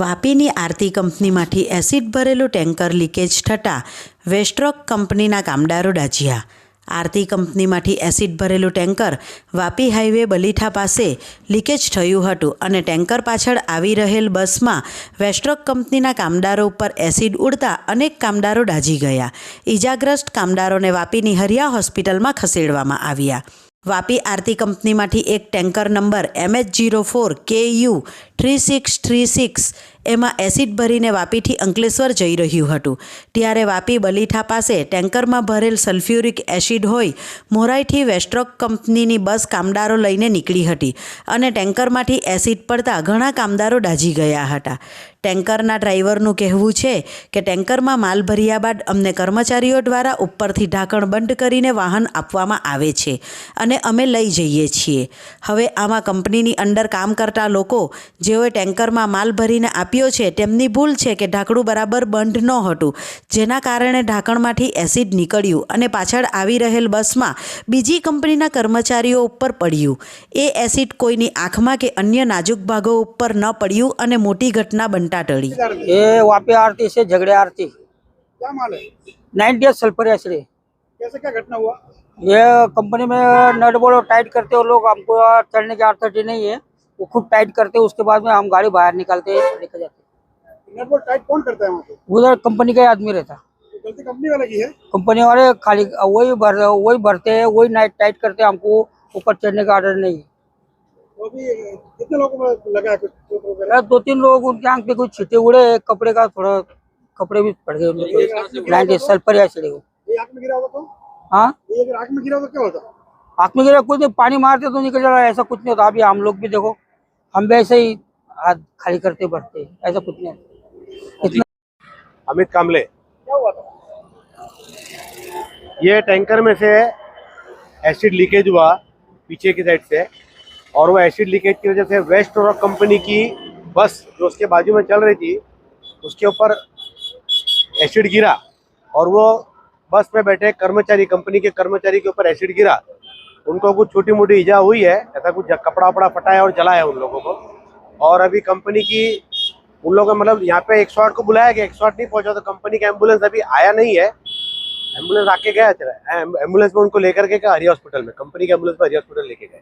વાપીની આરતી કંપનીમાંથી એસિડ ભરેલું tanker leakage થતાં વેસ્ટ્રોક કંપનીના કામદારો ડાજ્યા આરતી કંપનીમાંથી એસિડ ભરેલું ટેન્કર વાપી હાઈવે બલીઠા પાસે લીકેજ થયું હતું અને ટેન્કર પાછળ આવી રહેલ બસમાં વેસ્ટ્રોક કંપનીના કામદારો ઉપર એસિડ ઉડતા અનેક કામદારો દાઝી ગયા. ઈજાગ્રસ્ત કામદારોને વાપીની હરિયા હોસ્પિટલમાં ખસેડવામાં આવ્યા. વાપી આરતી કંપનીમાંથી એક tanker number MH zero four K U three six three six એમાં એસિડ ભરીને વાપીથી અંકલેશ્વર જઈ રહ્યું હતું. ત્યારે વાપી બલીઠા પાસે ટેન્કરમાં ભરેલ સલ્ફ્યુરિક એસિડ હોય, મોરાઈથી વેસ્ટ્રોક કંપનીની બસ કામદારો લઈને નીકળી હતી અને ટેન્કરમાંથી એસિડ પડતા ઘણા કામદારો દાઝી ગયા હતા. ટેન્કરના ડ્રાઈવરનું કહેવું છે કે ટેન્કરમાં માલ ભર્યા બાદ અમને કર્મચારીઓ દ્વારા ઉપરથી ઢાંકણ બંધ કરીને વાહન આપવામાં આવે છે અને અમે લઈ જઈએ છીએ. હવે આમાં કંપનીની અંદર કામ કરતા લોકો જેઓએ ટેન્કરમાં માલ ભરીને આપ્યો છે તેમની ભૂલ છે કે ઢાંકણું બરાબર બંધ ન હતું જેના કારણે ઢાંકણમાંથી એસિડ નીકળ્યું અને પાછળ આવી રહેલ બસમાં બીજી કંપનીના કર્મચારીઓ ઉપર પડ્યું એ એસિડ કોઈની આંખમાં કે અન્ય નાજુક ભાગો ઉપર ન પડ્યું અને મોટી ઘટના બનતા ટળી ये वापी आरती से झगड़े आरती क्या माल है नाइन डेज सल्फर एसिड कैसे क्या घटना हुआ ये कंपनी में नट बोल्ट टाइट करते हो लोग हमको चढ़ने की आर्थटी नहीं है वो खुद टाइट करते हैं उसके बाद में हम गाड़ी बाहर निकालते हैं लेकर जाते हैं। टाइट कौन करता है वहाँ पे? उधर कंपनी का आदमी रहता तो गलती कंपनी वाले की है? कंपनी वाले खाली वही भर वही भरते हैं वही नाइट टाइट करते हैं हमको ऊपर चढ़ने का ऑर्डर नहीं है। तो कितने लोगों को लगा है दो तीन लोग उनके आँख पे कुछ छीटे उड़े कपड़े का थोड़ा कपड़े भी पड़ गए डेज़ सल्फ़र एसिड है आँख में गिरा तो? हाँ? ये अगर आँख में गिरा होगा क्या होता? हाथ में गिरा कुछ नहीं पानी मारते तो निकल जाता ऐसा कुछ नहीं होता। अभी हम लोग भी देखो। हम वैसे ही हाथ खाली करते बढ़ते ऐसा कुछ नहीं इतना अमित कामले। क्या हुआ था? ये टैंकर में से एसिड लीकेज हुआ पीछे की साइड से और वो एसिड लीकेज की वजह से वेस्ट रॉक कंपनी की बस जो उसके बाजू में चल रही थी उसके ऊपर एसिड गिरा और वो बस में बैठे कर्मचारी कंपनी के कर्मचारी के ऊपर एसिड गिरा। उनको कुछ छोटी मोटी इजा हुई है, ऐसा कुछ कपड़ा वपड़ा फटा है और जला है उन लोगों को। और अभी कंपनी की, उन लोगों मतलब यहाँ पे एक आठ को बुलाया गया एक आठ नहीं पहुँचा तो कंपनी का एंबुलेंस अभी आया नहीं है। एंबुलेंस आके गया, चला एंबुलेंस में उनको लेकर के गया हरी हॉस्पिटल में, कंपनी के एंबुलेंस में हरी हॉस्पिटल लेके गए।